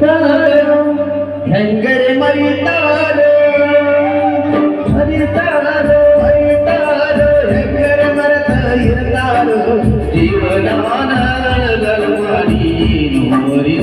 ತಾರು ಹೆಂಗರೆ ಮರಿತಾರು? ಮರಿತಾರು ಮರಿತಾರು? ಹೆಂಗರೆ ಮರೆತ ಇರ್ತಾರು? ಜೀವನವಾನ ಮಾಡಿ ನೋರಿ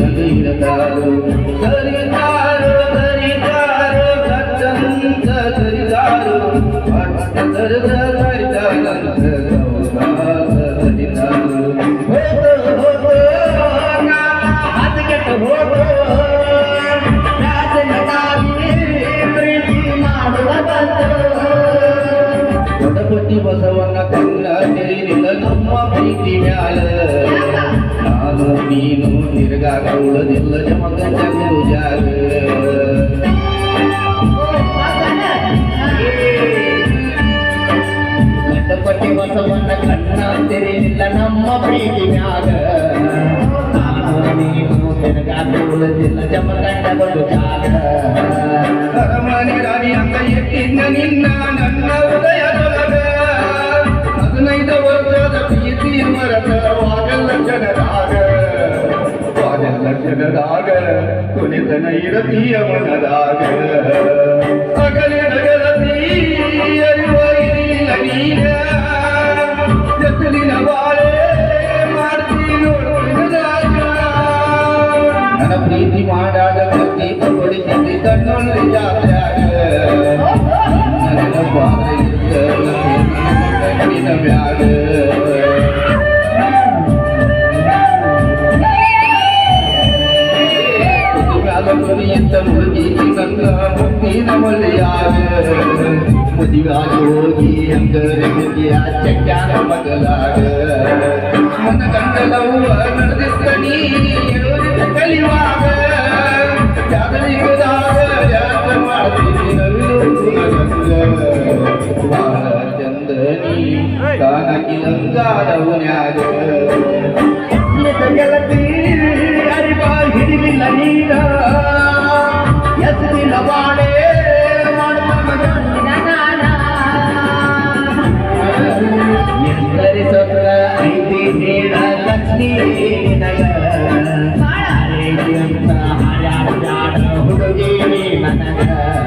ನೀನು ನಿರ್ಗಾಗ ಉಳದಿಲ್ಲ ಜಮಗ ಜಗು ಜಾಗ ಕಟ್ಟಪಟ್ಟಿ ಬಸವನ ಕಣ್ಣಾಂತಿರಿಲ್ಲ ನಮ್ಮ ಪ್ರೀತಿ ಮ್ಯಾಗ ನೀನು ನಿರ್ಗಾಗ ಉಳದಿಲ್ಲ ಜಮಗಂಡ ಬಡು ಜಾಗ. ರಮಣಿ ರವಿ ಅಂಗ ಎತ್ತಿನ ನಿನ್ನ ನನ್ನ மனதாக குனிந்த நிறத்திய மனதாக அகல நகரத்திய எத்தனின வாழே ನನ್ನ ಪ್ರೀತಿ ಮಾಡಾಗ ಪ್ರತಿ ಕೊಡಿ ತಂದೆ ಹೋಗಿ ಅಂಗರಿಗೆ ಚಟ್ಟಾನ ಮಗಲಾಗ ಮನ ಗಂಟಲವು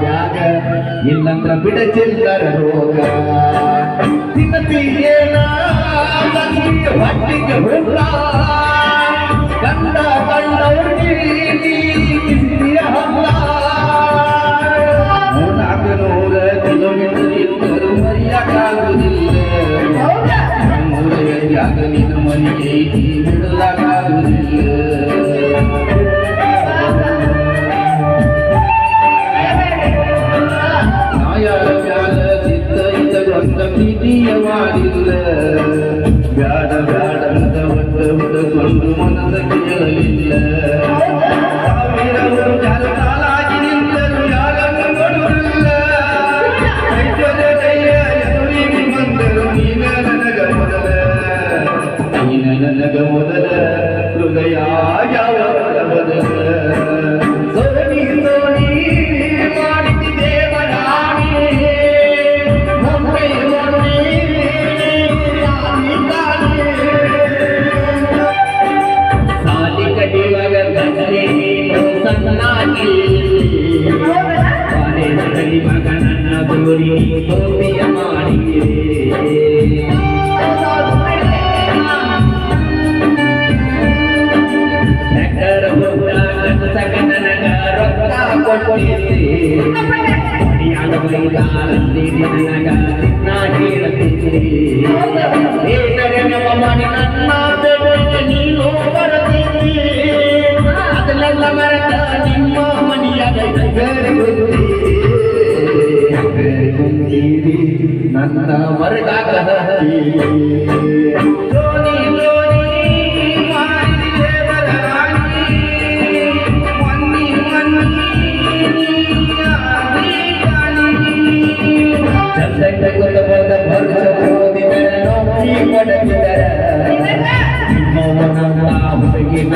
ಬ್ಯಾಗ ಇಲ್ಲಂದ್ರ ಬಿಡಚಿಲ್ಲರ ರೋಗ ತಿನ್ನತಿಯೇನ ಹೊಟ್ಟಿಗೆ ಕಂಡ ಹಲ್ಲ You.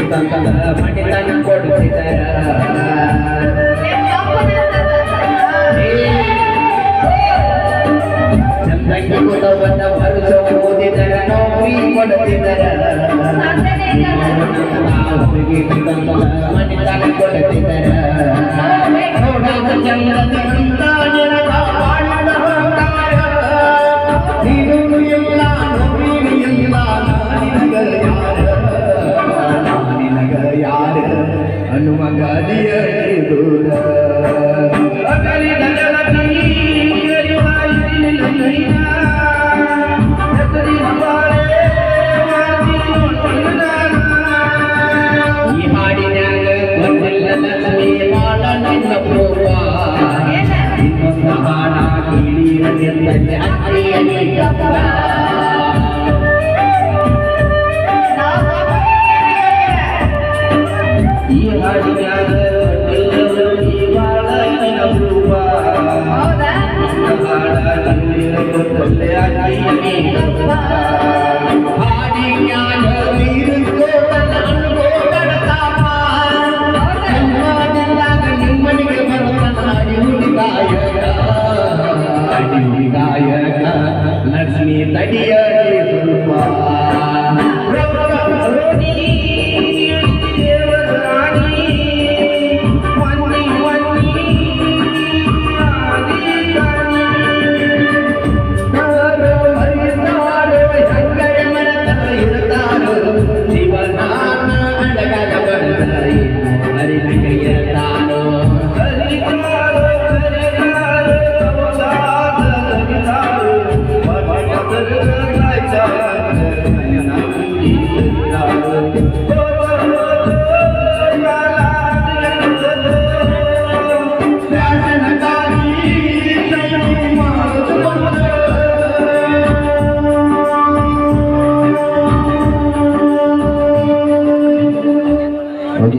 ಮಣಿತನ ಕೊಡ್ತಿದ್ದಾರ ಚಂದಂಗಿ ಕುಟುಂಬದ ವರ್ಷ ಓದಿದರ ಕೊಡ್ತಿದ್ದಾರ ನೋಡದ ಚಂದ್ರದಿಂದ ಕೇಳಿರಲಿಲ್ಲ ಅಕ್ಕಿಯಲ್ಲಿ ಕಪ್ಪ. ಈ ಹಾಡಿನ್ಯಾಗ ಬಂದಿಲ್ಲ Lakshmi Lakshmi Daya, Lakshmi Daya,